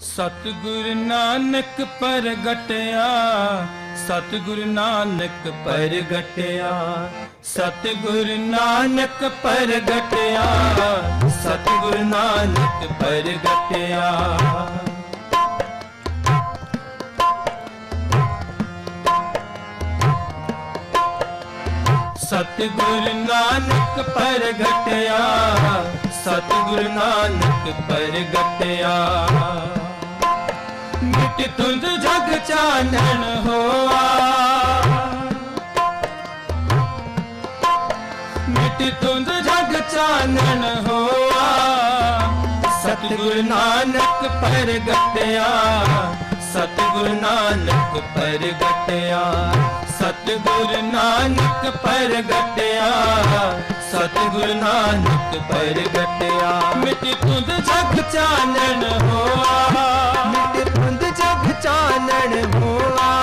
ਸਤਿਗੁਰ ਨਾਨਕ ਪ੍ਰਗਟਿਆ, ਸਤਿਗੁਰ ਨਾਨਕ ਪ੍ਰਗਟਿਆ, ਸਤਿਗੁਰ ਨਾਨਕ ਪ੍ਰਗਟਿਆ, ਸਤਿਗੁਰ ਨਾਨਕ ਪ੍ਰਗਟਿਆ। ਸਤਿਗੁਰ ਨਾਨਕ ਪ੍ਰਗਟਿਆ, ਸਤਿਗੁਰ ਨਾਨਕ ਪ੍ਰਗਟਿਆ। ਮਿਟ ਤੁੰਦ ਜਗ ਚਾਨਣ ਹੋਆ। ਮਿਟ ਤੁੰਦ ਜਗ ਚਾਨਣ ਹੋਆ। ਸਤਿਗੁਰ ਨਾਨਕ ਪ੍ਰਗਟਿਆ। ਸਤਿਗੁਰ ਨਾਨਕ ਪ੍ਰਗਟਿਆ। ਸਤਿਗੁਰ ਨਾਨਕ ਪ੍ਰਗਟਿਆ। ਸਤਿਗੁਰ ਨਾਨਕ ਪ੍ਰਗਟਿਆ। ਮਿਟ ਤੁੰਦ ਜਗ ਚਾਨਣ ਹੋਆ। ਮਿਟ ਜਗ ਚਾਨਣ ਹੋਆ।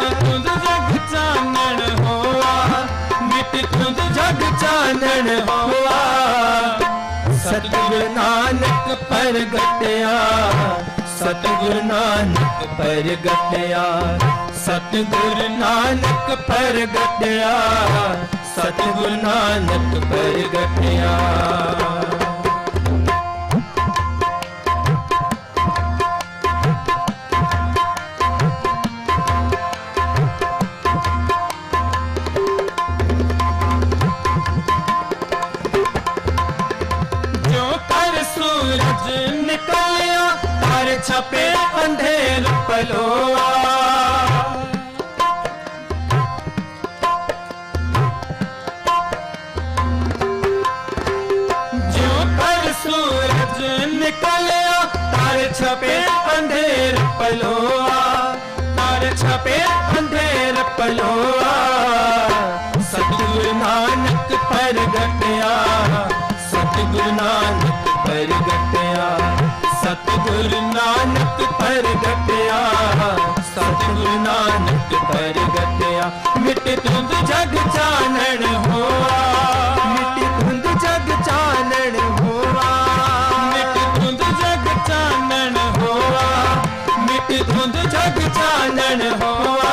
ਤੁੰਦ ਜਗ ਚਾਨਣ ਹੋਆ। ਮਿਟ ਤੁੰਦ ਜਗ ਚਾਨਣ ਹੋਆ। ਸਤਿਗੁਰ ਨਾਨਕ ਪ੍ਰਗਟਿਆ। ਸਤਿਗੁਰ ਨਾਨਕ ਪ੍ਰਗਟਿਆ। ਸਤਿਗੁਰ ਨਾਨਕ ਪ੍ਰਗਟਿਆ। ਸਤਿਗੁਰ ਨਾਨਕ ਪ੍ਰਗਟਿਆ। ਛਪੇ ਅੰਧੇਰ ਪਲੋਆ। ਤਾਰ ਛਪੇ ਅੰਧੇਰ ਪਲੋਆ। ਸਤਿਗੁਰ ਨਾਨਕ ਪ੍ਰਗਟਿਆ। ਸਤਿਗੁਰ ਨਾਨਕ ਪ੍ਰਗਟਿਆ। ਸਤਿਗੁਰ ਨਾਨਕ ਪ੍ਰਗਟਿਆ। ਸਤਿਗੁਰ ਨਾਨਕ ਪ੍ਰਗਟਿਆ ਮਿਟ ਤੁੰਦ ਜਗ ਚਾਨਣ ਹੋਆ ਮਿਟ ਤੁੰਦ ਜਗ ਚਾਨਣ ਹੋਆ ਮਿਟ ਧੁੰਦ ਜਗ ਚਾਨਣ ਹੋਆ ਮਿਟ ਧੁੰਦ ਜਗ ਚਾਨਣ ਹੋਆ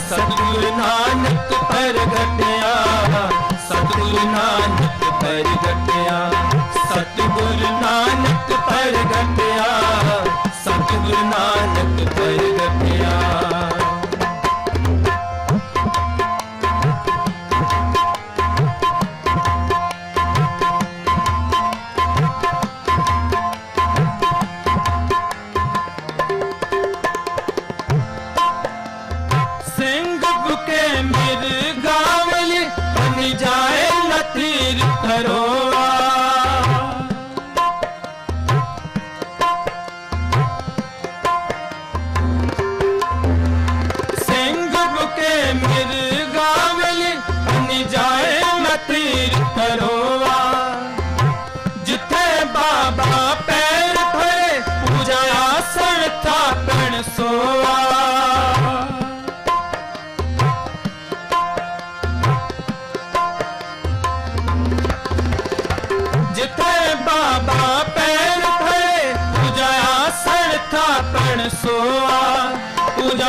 ਸਤਿਗੁਰ ਨਾਨਕ ਪ੍ਰਗਟਿਆ ਸਤਿਗੁਰ ਨਾਨਕ ਪ੍ਰਗਟਿਆ ਸਤਿਗੁਰ ਨਾਨਕ ਪ੍ਰਗਟਿਆ ਸਤਿਗੁਰ ਨਾਨਕ ਪ੍ਰਗਟਿਆ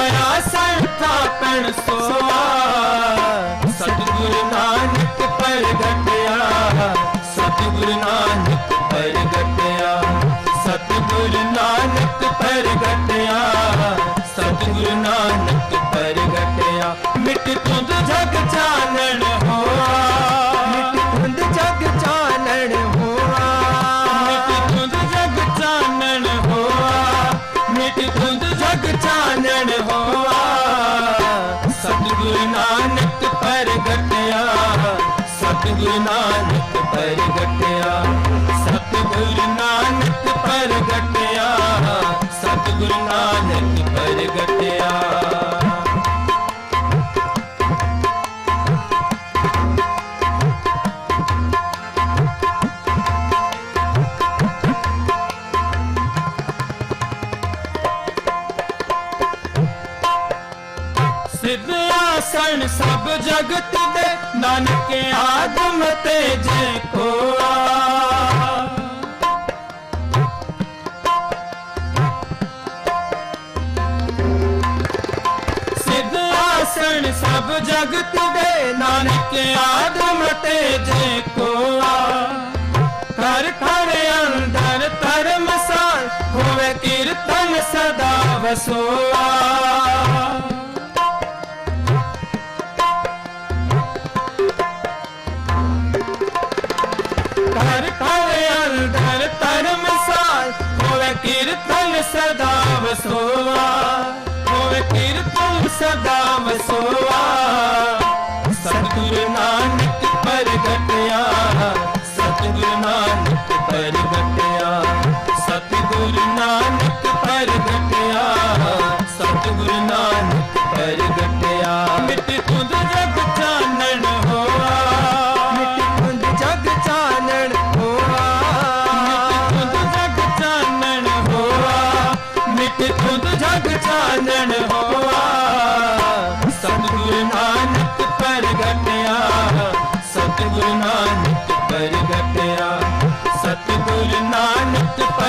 ਪੂਜਾ ਆਸਣ ਥਾਪਣ ਸੋਆ। ਜਗ ਚਾਨਣ ਹੋਆ। ਸਤਿਗੁਰੂ ਨਾਨਕ ਪ੍ਰਗਟਿਆ। ਸਤਿਗੁਰੂ ਨਾਨਕ ਪ੍ਰਗਟਿਆ। ਸਤਿਗੁਰੂ ਨਾਨਕ ਪ੍ਰਗਟਿਆ। ਸਤਿਗੁਰੂ ਨਾਨਕ ਪ੍ਰਗਟਿਆ। ਜਗਤ ਦੇ ਨਾਨਕ ਆਦਮ ਤੇ ਜੇ ਕੋਆ ਸਿੱਧ ਆਸਣ ਸਭ ਜਗਤ ਦੇ ਨਾਨਕ ਆਦਮ ਤੇ ਜੇ ਕੋਆ ਕਰ ਕਰ ਅੰਦਰ ਧਰਮ ਸਾਲ ਹੋਵੇ ਕੀਰਤਨ ਸਦਾ ਵਸੋਆ ਸਦਾ ਵਸੋਆ ਹੋਵੇ ਕੀਰਤਨ ਸਦਾ ਵਸੋਆ।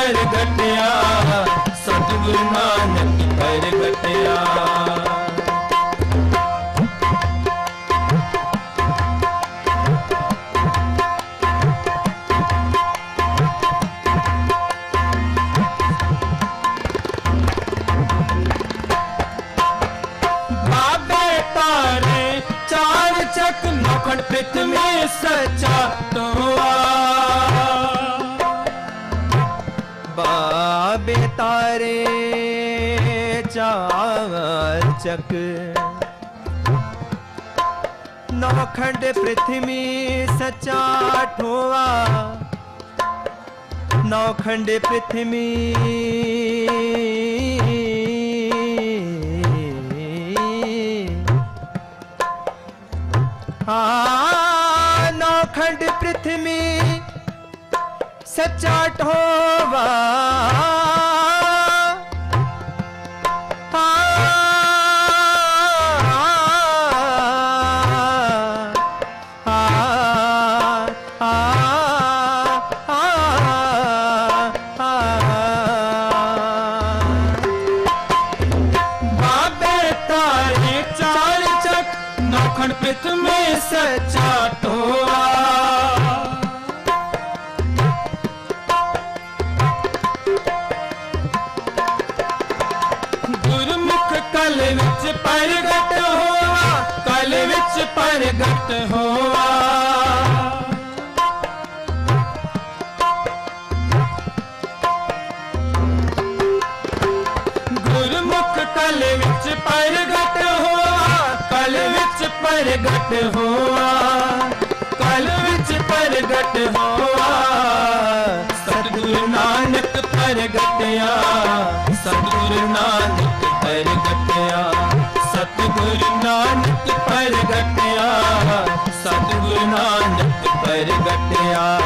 ਨਾਨਕ ਪ੍ਰਗਟਿਆ ਸਤਿਗੁਰੂ ਨਾਨਕ ਪ੍ਰਗਟਿਆ ਬਾਬੇ ਤਾਰੇ ਚਾਰ ਚੱਕ ਮਖਣ ਚਾਰ ਚੱਕ। ਨੌਖੰਡ ਪ੍ਰਿਥਵੀ ਸਚਾ ਠੋਆ। ਨੌਖੰਡ ਪ੍ਰਿਥਵੀ ਹਾਂ ਨੌਖੰਡ ਪ੍ਰਿਥਵੀ ਸੱਚਾ ਠੋਵਾ। ਚੱਕ ਨੌਖਣ ਪ੍ਰਿਥਵੀ ਸੱਚਾ ਤੋਆ ਗੁਰਮੁਖ ਕਲ ਵਿੱਚ ਪ੍ਰਗਟ ਹੋਆ ਕਲ ਵਿੱਚ ਪ੍ਰਗਟ ਹੋਆ। ਪ੍ਰਗਟ ਹੋਆ। ਕਲ ਵਿੱਚ ਪ੍ਰਗਟ ਹੋਆ। ਸਤਿਗੁਰੂ ਨਾਨਕ ਪ੍ਰਗਟਿਆ। ਸਤਿਗੁਰੂ ਨਾਨਕ ਪ੍ਰਗਟਿਆ। ਸਤਿਗੁਰੂ ਨਾਨਕ ਪ੍ਰਗਟਿਆ। ਸਤਿਗੁਰੂ ਨਾਨਕ ਪ੍ਰਗਟਿਆ।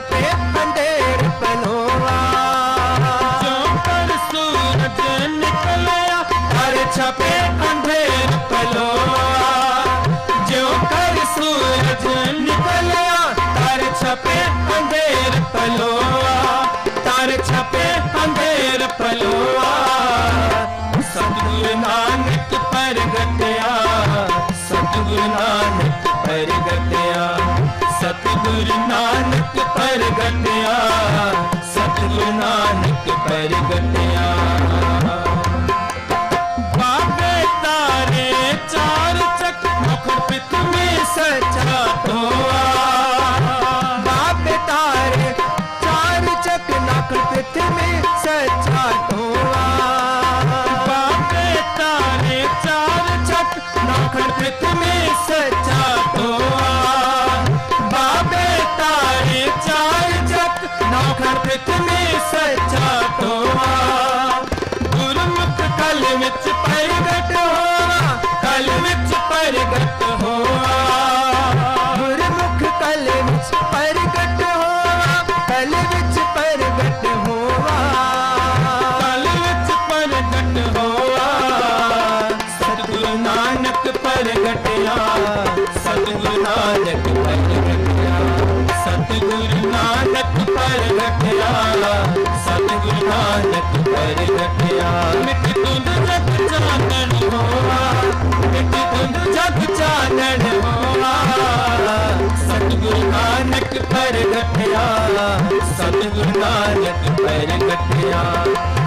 ਤਾਰੇ ਛਪੇ ਅੰਧੇਰ ਪਲੋਆ ਜੋ ਪਰ ਸੂਰਜ ਨਿਕਲਿਆ ਤਾਰੇ ਛਪੇ ਅੰਧੇਰ ਪਲੋਆ ਜੋ ਕਰ ਸੂਰਜ ਨਿਕਲਿਆ ਤਾਰੇ ਛਪੇ ਅੰਧੇਰ ਪਲੋਆ ਤਾਰੇ ਛਪੇ ਅੰਧੇਰ ਪਲੋਆ ਸਤਿਗੁਰੂ ਨਾਨਕ ਪ੍ਰਗਟਿਆ, ਸਤਿਗੁਰੂ ਨਾਨਕ ਪ੍ਰਗਟਿਆ। ਸਤਿਗੁਰੂ ਬਾਬੇ ਤਾਰੇ ਚਾਰ ਚੱਕ ਮੁਖ ਪਿਤਮੇ ਸਚਾ ਤੋਆ ਬਾਬੇ ਤਾਰੇ ਚਾਰ ਚੱਕ ਨਖ ਮੇ ਸੱਚਾ ਨਾਨਕ ਪਰ ਲਖਿਆ ਮਿੱਠ ਤੁੰਦ ਜਗ ਚਾਨਣ ਹੋਆ। ਮਿੱਠ ਤੁੰਦ ਜਗ ਚਾਨਣ ਹੋਆ। ਸਤਿਗੁਰ ਨਾਨਕ ਪਰ ਲਖਿਆ ਸਤਿਗੁਰ ਨਾਨਕ ਪਰ ਲਖਿਆ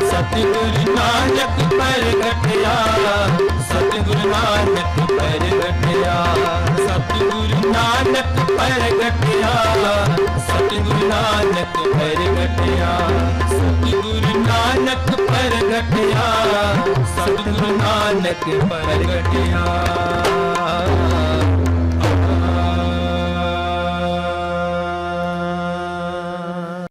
ਸਤਿਗੁਰ ਨਾਨਕ ਪਰ ਲਖਿਆ ਸਤਿਗੁਰ ਨਾਨਕ ਪਰ ਲਖਿਆ ਸਤਿਗੁਰ ਨਾਨਕ ਪਰ ਲਖਿਆ ਸਤਿਗੁਰ ਨਾਨਕ ਪਰ ਲਖਿਆ ਬੈਠਿਆ ਸਤਿਗੁਰੂ ਨਾਨਕ ਪ੍ਰਗਟਿਆ।